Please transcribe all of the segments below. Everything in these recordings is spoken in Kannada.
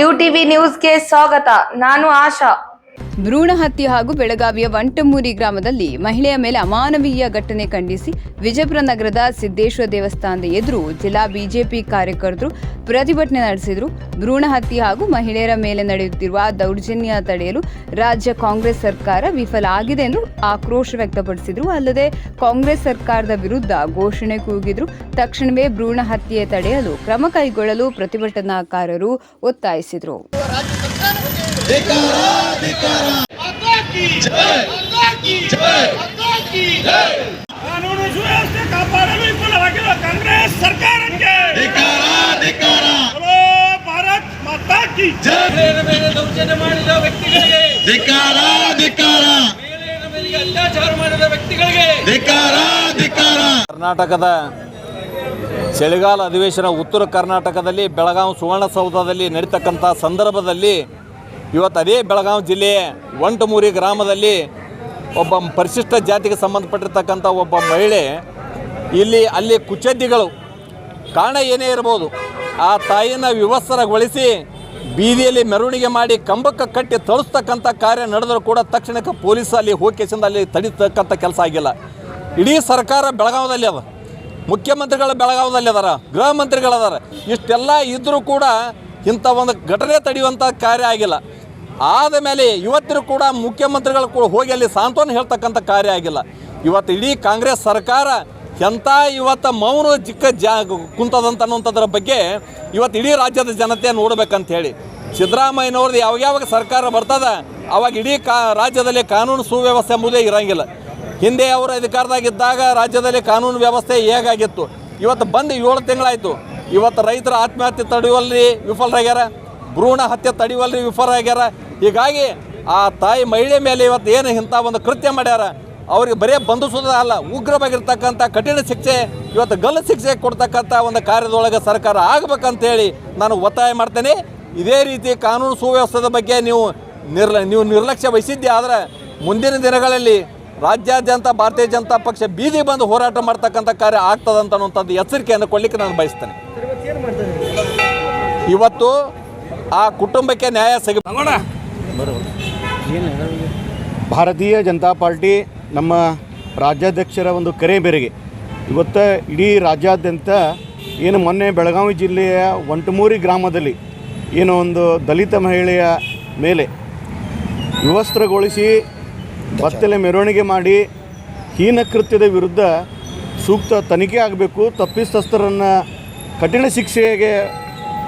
ಯು ಟಿವಿ ನ್ಯೂಸ್ಗೆ ಸ್ವಾಗತ. ನಾನು ಆಶಾ. ಭ್ರೂಣ ಹತ್ಯೆ ಹಾಗೂ ಬೆಳಗಾವಿಯ ವಂಟಮೂರಿ ಗ್ರಾಮದಲ್ಲಿ ಮಹಿಳೆಯ ಮೇಲೆ ಅಮಾನವೀಯ ಘಟನೆ ಖಂಡಿಸಿ ವಿಜಯಪುರ ನಗರದ ಸಿದ್ದೇಶ್ವರ ದೇವಸ್ಥಾನದ ಎದುರು ಜಿಲ್ಲಾ ಬಿಜೆಪಿ ಕಾರ್ಯಕರ್ತರು ಪ್ರತಿಭಟನೆ ನಡೆಸಿದರು. ಭ್ರೂಣ ಹತ್ಯೆ ಹಾಗೂ ಮಹಿಳೆಯರ ಮೇಲೆ ನಡೆಯುತ್ತಿರುವ ದೌರ್ಜನ್ಯ ತಡೆಯಲು ರಾಜ್ಯ ಕಾಂಗ್ರೆಸ್ ಸರ್ಕಾರ ವಿಫಲ ಆಗಿದೆ ಎಂದು ಆಕ್ರೋಶ ವ್ಯಕ್ತಪಡಿಸಿದರು. ಅಲ್ಲದೆ ಕಾಂಗ್ರೆಸ್ ಸರ್ಕಾರದ ವಿರುದ್ಧ ಘೋಷಣೆ ಕೂಗಿದ್ರು. ತಕ್ಷಣವೇ ಭ್ರೂಣ ಹತ್ಯೆ ತಡೆಯಲು ಕ್ರಮ ಕೈಗೊಳ್ಳಲು ಪ್ರತಿಭಟನಾಕಾರರು ಒತ್ತಾಯಿಸಿದರು. ಕಾನೂನು ಸುವ್ಯವಸ್ಥೆ ಕಾಪಾಡಲು ವಿಫಲವಾಗಿರುವ ಕಾಂಗ್ರೆಸ್ ಸರ್ಕಾರಕ್ಕೆ ಭಾರತ್ ಮಾತಾ ಕಿ ಮೇಲೆ ದೌರ್ಜನ್ಯ ಮಾಡಿದ ವ್ಯಕ್ತಿಗಳಿಗೆ ಧಿಕಾರ ಧಿಕಾರ ಅತ್ಯಾಚಾರ ಮಾಡಿದ ವ್ಯಕ್ತಿಗಳಿಗೆ ಧಿಕಾರ ಧಿಕಾರ ಕರ್ನಾಟಕದ ಚಳಿಗಾಲ ಅಧಿವೇಶನ ಉತ್ತರ ಕರ್ನಾಟಕದಲ್ಲಿ ಬೆಳಗಾವಿ ಸುವರ್ಣಸೌಧದಲ್ಲಿ ನಡೀತಕ್ಕಂಥ ಸಂದರ್ಭದಲ್ಲಿ ಇವತ್ತು ಅದೇ ಬೆಳಗಾವಿ ಜಿಲ್ಲೆ ಒಂಟಮೂರಿ ಗ್ರಾಮದಲ್ಲಿ ಒಬ್ಬ ಪರಿಶಿಷ್ಟ ಜಾತಿಗೆ ಸಂಬಂಧಪಟ್ಟಿರ್ತಕ್ಕಂಥ ಒಬ್ಬ ಮಹಿಳೆ ಇಲ್ಲಿ, ಅಲ್ಲಿ ಕುಚದ್ದಿಗಳು. ಕಾರಣ ಏನೇ ಇರ್ಬೋದು, ಆ ತಾಯಿನ ವಿವಸ್ತರಗೊಳಿಸಿ ಬೀದಿಯಲ್ಲಿ ಮೆರವಣಿಗೆ ಮಾಡಿ ಕಂಬಕ್ಕೆ ಕಟ್ಟಿ ತಳಿಸ್ತಕ್ಕಂಥ ಕಾರ್ಯ ನಡೆದರೂ ಕೂಡ ತಕ್ಷಣಕ್ಕೆ ಪೊಲೀಸ್ ಅಲ್ಲಿ ಹೋಗಿ ಅಲ್ಲಿ ತಡಿತಕ್ಕಂಥ ಕೆಲಸ ಆಗಿಲ್ಲ. ಇಡೀ ಸರ್ಕಾರ ಬೆಳಗಾವದಲ್ಲಿ ಅದ. ಮುಖ್ಯಮಂತ್ರಿಗಳು ಬೆಳಗಾವದಲ್ಲಿ ಅದಾರ, ಗೃಹ ಮಂತ್ರಿಗಳದಾರ ಇಷ್ಟೆಲ್ಲ ಇದ್ದರೂ ಕೂಡ ಇಂಥ ಒಂದು ಘಟನೆ ತಡೆಯುವಂಥ ಕಾರ್ಯ ಆಗಿಲ್ಲ. ಆದ ಮೇಲೆ ಇವತ್ತಿಗೂ ಕೂಡ ಮುಖ್ಯಮಂತ್ರಿಗಳು ಕೂಡ ಹೋಗಿ ಅಲ್ಲಿ ಸಾಂತ್ವನ ಹೇಳ್ತಕ್ಕಂಥ ಕಾರ್ಯ ಆಗಿಲ್ಲ. ಇವತ್ತು ಇಡೀ ಕಾಂಗ್ರೆಸ್ ಸರ್ಕಾರ ಎಂಥ ಇವತ್ತು ಮೌನ ಚಿಕ್ಕ ಜಾ ಕುಂತದಂತ ಅನ್ನುವಂಥದ್ರ ಬಗ್ಗೆ ಇವತ್ತು ಇಡೀ ರಾಜ್ಯದ ಜನತೆ ನೋಡ್ಬೇಕಂತ ಹೇಳಿ ಸಿದ್ದರಾಮಯ್ಯನವ್ರದ್ದು ಯಾವಾಗ ಯಾವಾಗ ಸರ್ಕಾರ ಬರ್ತದ, ಅವಾಗ ಇಡೀ ಕಾ ರಾಜ್ಯದಲ್ಲಿ ಕಾನೂನು ಸುವ್ಯವಸ್ಥೆ ಎಂಬುದೇ ಇರಂಗಿಲ್ಲ. ಹಿಂದೆ ಅವರು ಅಧಿಕಾರದಾಗಿದ್ದಾಗ ರಾಜ್ಯದಲ್ಲಿ ಕಾನೂನು ವ್ಯವಸ್ಥೆ ಹೇಗಾಗಿತ್ತು? ಇವತ್ತು ಬಂದು ಏಳು ತಿಂಗಳಾಯಿತು. ಇವತ್ತು ರೈತರ ಆತ್ಮಹತ್ಯೆ ತಡೆಯುವಲ್ಲಿ ವಿಫಲರಾಗ್ಯಾರ, ಭ್ರೂಣ ಹತ್ಯೆ ತಡೆಯುವಲ್ಲಿ ವಿಫಲರಾಗ್ಯಾರ ಹೀಗಾಗಿ ಆ ತಾಯಿ ಮಹಿಳೆ ಮೇಲೆ ಇವತ್ತು ಏನು ಇಂಥ ಒಂದು ಕೃತ್ಯ ಮಾಡ್ಯಾರ ಅವ್ರಿಗೆ ಬರೇ ಬಂಧಿಸೋದ ಅಲ್ಲ ಉಗ್ರವಾಗಿರ್ತಕ್ಕಂಥ ಕಠಿಣ ಶಿಕ್ಷೆ ಇವತ್ತು ಗಲ್ಲು ಶಿಕ್ಷೆ ಕೊಡ್ತಕ್ಕಂಥ ಒಂದು ಕಾರ್ಯದೊಳಗೆ ಸರ್ಕಾರ ಆಗಬೇಕಂತೇಳಿ ನಾನು ಒತ್ತಾಯ ಮಾಡ್ತೇನೆ. ಇದೇ ರೀತಿ ಕಾನೂನು ಸುವ್ಯವಸ್ಥೆದ ಬಗ್ಗೆ ನೀವು ನಿರ್ಲ ನೀವು ನಿರ್ಲಕ್ಷ್ಯ ವಹಿಸಿದ್ದೆ ಆದರೆ ಮುಂದಿನ ದಿನಗಳಲ್ಲಿ ರಾಜ್ಯಾದ್ಯಂತ ಭಾರತೀಯ ಜನತಾ ಪಕ್ಷ ಬೀದಿ ಬಂದು ಹೋರಾಟ ಮಾಡ್ತಕ್ಕಂಥ ಕಾರ್ಯ ಆಗ್ತದಂತ ಅನ್ನುವಂಥದ್ದು ಎಚ್ಚರಿಕೆಯನ್ನು ಕೊಡಲಿಕ್ಕೆ ನಾನು ಬಯಸ್ತೇನೆ. ಇವತ್ತು ಆ ಕುಟುಂಬಕ್ಕೆ ನ್ಯಾಯ ಸಿಗ ಭಾರತೀಯ ಜನತಾ ಪಾರ್ಟಿ ನಮ್ಮ ರಾಜ್ಯಾಧ್ಯಕ್ಷರ ಒಂದು ಕರೆ ಮೇರೆಗೆ. ಇವತ್ತು ಇಡೀ ರಾಜ್ಯಾದ್ಯಂತ ಏನು ಮೊನ್ನೆ ಬೆಳಗಾವಿ ಜಿಲ್ಲೆಯ ಒಂಟಮೂರಿ ಗ್ರಾಮದಲ್ಲಿ ಏನು ಒಂದು ದಲಿತ ಮಹಿಳೆಯ ಮೇಲೆ ವಿವಸ್ತ್ರಗೊಳಿಸಿ ಬತ್ತಲೆ ಮೆರವಣಿಗೆ ಮಾಡಿ ಹೀನ ಕೃತ್ಯದ ವಿರುದ್ಧ ಸೂಕ್ತ ತನಿಖೆ ಆಗಬೇಕು, ತಪ್ಪಿತಸ್ಥರನ್ನು ಕಠಿಣ ಶಿಕ್ಷೆಗೆ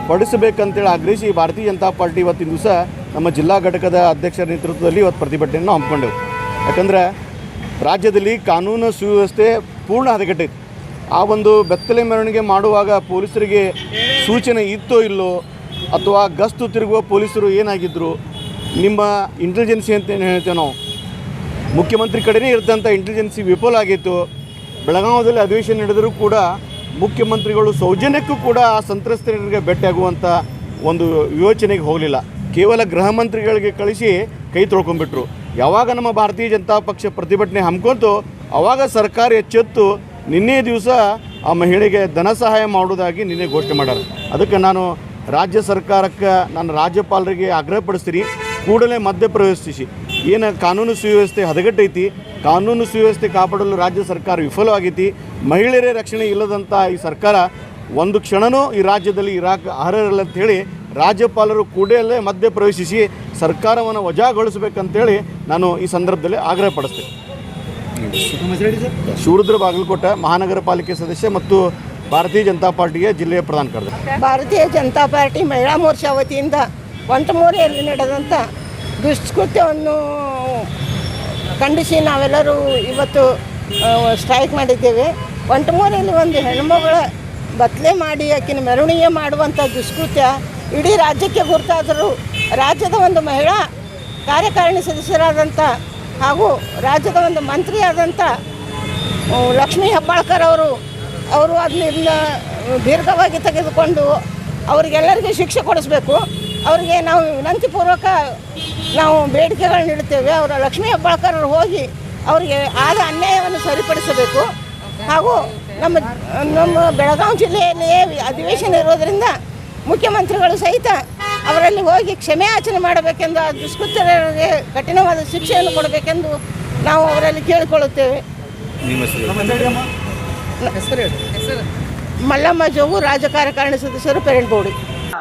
ಪಡಿಸಬೇಕಂತೇಳಿ ಆಗ್ರಹಿಸಿ ಭಾರತೀಯ ಜನತಾ ಪಾರ್ಟಿ ಇವತ್ತಿನ ದಿವಸ ನಮ್ಮ ಜಿಲ್ಲಾ ಘಟಕದ ಅಧ್ಯಕ್ಷರ ನೇತೃತ್ವದಲ್ಲಿ ಇವತ್ತು ಪ್ರತಿಭಟನೆಯನ್ನು ಹಮ್ಮಿಕೊಂಡೆವು. ಯಾಕಂದ್ರೆ ರಾಜ್ಯದಲ್ಲಿ ಕಾನೂನು ಸುವ್ಯವಸ್ಥೆ ಪೂರ್ಣ ಹದಗೆಟ್ಟೈತಿ ಆ ಒಂದು ಬೆತ್ತಲೆ ಮೆರವಣಿಗೆ ಮಾಡುವಾಗ ಪೊಲೀಸರಿಗೆ ಸೂಚನೆ ಇತ್ತೋ ಇಲ್ಲೋ ಅಥವಾ ಗಸ್ತು ತಿರುಗುವ ಪೊಲೀಸರು ಏನಾಗಿದ್ದರು ನಿಮ್ಮ ಇಂಟೆಲಿಜೆನ್ಸಿ ಅಂತ ಏನು ಹೇಳ್ತೇವೆ ನಾವು? ಮುಖ್ಯಮಂತ್ರಿ ಕಡೆಯೇ ಇರ್ತಂಥ ಇಂಟೆಲಿಜೆನ್ಸಿ ವಿಫಲ ಆಗಿತ್ತು. ಬೆಳಗಾವದಲ್ಲಿ ಅಧಿವೇಶನ ನಡೆದರೂ ಕೂಡ ಮುಖ್ಯಮಂತ್ರಿಗಳು ಸೌಜನ್ಯಕ್ಕೂ ಕೂಡ ಆ ಸಂತ್ರಸ್ತರಿಗೆ ಭೇಟಿಯಾಗುವಂಥ ಒಂದು ಯೋಚನೆಗೆ ಹೋಗಲಿಲ್ಲ. ಕೇವಲ ಗೃಹ ಮಂತ್ರಿಗಳಿಗೆ ಕಳಿಸಿ ಕೈ ತೊಳ್ಕೊಂಡ್ಬಿಟ್ರು. ಯಾವಾಗ ನಮ್ಮ ಭಾರತೀಯ ಜನತಾ ಪಕ್ಷ ಪ್ರತಿಭಟನೆ ಹಮ್ಮಿಕೊಂತು ಆವಾಗ ಸರ್ಕಾರ ಎಚ್ಚೆತ್ತು ನಿನ್ನೆ ದಿವಸ ಆ ಮಹಿಳೆಗೆ ಧನ ಸಹಾಯ ಮಾಡುವುದಾಗಿ ನಿನ್ನೆ ಘೋಷಣೆ ಮಾಡ್ಯಾರ. ಅದಕ್ಕೆ ನಾನು ರಾಜ್ಯ ಸರ್ಕಾರಕ್ಕೆ ನಾನು ರಾಜ್ಯಪಾಲರಿಗೆ ಆಗ್ರಹಪಡಿಸ್ತೀನಿ. ಕೂಡಲೇ ಮಧ್ಯಪ್ರವೇಶಿಸಿ. ಏನು ಕಾನೂನು ಸುವ್ಯವಸ್ಥೆ ಹದಗೆಟ್ಟೈತಿ. ಕಾನೂನು ಸುವ್ಯವಸ್ಥೆ ಕಾಪಾಡಲು ರಾಜ್ಯ ಸರ್ಕಾರ ವಿಫಲವಾಗೈತಿ ಮಹಿಳೆಯರೇ ರಕ್ಷಣೆ ಇಲ್ಲದಂಥ ಈ ಸರ್ಕಾರ ಒಂದು ಕ್ಷಣನೂ ಈ ರಾಜ್ಯದಲ್ಲಿ ಇರಾಕ್ ಅರ್ಹರಲ್ಲ ಅಂತೇಳಿ ರಾಜ್ಯಪಾಲರು ಕೂಡಲೇ ಮಧ್ಯಪ್ರವೇಶಿಸಿ ಸರ್ಕಾರವನ್ನು ವಜಾಗೊಳಿಸಬೇಕಂತೇಳಿ ನಾನು ಈ ಸಂದರ್ಭದಲ್ಲಿ ಆಗ್ರಹಪಡಿಸ್ತೇನೆ ಶಿವರುದ್ರ ಬಾಗಲಕೋಟೆ ಮಹಾನಗರ ಪಾಲಿಕೆ ಸದಸ್ಯ ಮತ್ತು ಭಾರತೀಯ ಜನತಾ ಪಾರ್ಟಿಗೆ ಜಿಲ್ಲೆಯ ಪ್ರಧಾನ ಕಾರ್ಯದರ್ಶಿ. ಭಾರತೀಯ ಜನತಾ ಪಾರ್ಟಿ ಮಹಿಳಾ ಮೋರ್ಚಾ ವತಿಯಿಂದ ಒಂಟಮೂರಿಯಲ್ಲಿ ನಡೆದಂಥ ದುಷ್ಕೃತ್ಯವನ್ನು ಖಂಡಿಸಿ ನಾವೆಲ್ಲರೂ ಇವತ್ತು ಸ್ಟ್ರೈಕ್ ಮಾಡಿದ್ದೇವೆ. ಒಂಟಮೂರಲ್ಲಿ ಒಂದು ಹೆಣ್ಮಗಳ ಬತ್ಲೆ ಮಾಡಿ, ಆಕಿನ ಮೆರವಣಿಗೆ ಮಾಡುವಂಥ ದುಷ್ಕೃತ್ಯ ಇಡೀ ರಾಜ್ಯಕ್ಕೆ ಗುರುತಾದರೂ ರಾಜ್ಯದ ಒಂದು ಮಹಿಳಾ ಕಾರ್ಯಕಾರಿಣಿ ಸದಸ್ಯರಾದಂಥ ಹಾಗೂ ರಾಜ್ಯದ ಒಂದು ಮಂತ್ರಿಯಾದಂಥ ಲಕ್ಷ್ಮೀ ಹೆಬ್ಬಾಳ್ಕರ್ ಅವರು ಅವರು ಅದನ್ನ ದೀರ್ಘವಾಗಿ ತೆಗೆದುಕೊಂಡು ಅವರಿಗೆಲ್ಲರಿಗೂ ಶಿಕ್ಷೆ ಕೊಡಿಸ್ಬೇಕು. ಅವರಿಗೆ ನಾವು ವಿನಂತಿಪೂರ್ವಕ ನಾವು ಬೇಡಿಕೆಗಳನ್ನ ನೀಡುತ್ತೇವೆ. ಅವರ ಲಕ್ಷ್ಮೀ ಹೆಬ್ಬಾಳ್ಕರ್ ಅವರು ಹೋಗಿ ಅವರಿಗೆ ಆದ ಅನ್ಯಾಯವನ್ನು ಸರಿಪಡಿಸಬೇಕು. ಹಾಗೂ ನಮ್ಮ ನಮ್ಮ ಬೆಳಗಾವಿ ಜಿಲ್ಲೆಯಲ್ಲಿಯೇ ಅಧಿವೇಶನ ಇರೋದರಿಂದ ಮುಖ್ಯಮಂತ್ರಿಗಳು ಸಹಿತ ಅವರಲ್ಲಿ ಹೋಗಿ ಕ್ಷಮೆ ಆಚರಣೆ ಮಾಡಬೇಕೆಂದು ಆ ದುಷ್ಕೃತ್ಯರಿಗೆ ಕಠಿಣವಾದ ಶಿಕ್ಷೆಯನ್ನು ಕೊಡಬೇಕೆಂದು ನಾವು ಅವರಲ್ಲಿ ಕೇಳಿಕೊಳ್ಳುತ್ತೇವೆ. ಮಲ್ಲಮ್ಮ ಜೋಗು ರಾಜಕಾರ್ಯಕಾರಣಿ ಸದಸ್ಯರು ಸದಸ್ಯರು ಪೆರೆಂಟ್ಬೋಡಿ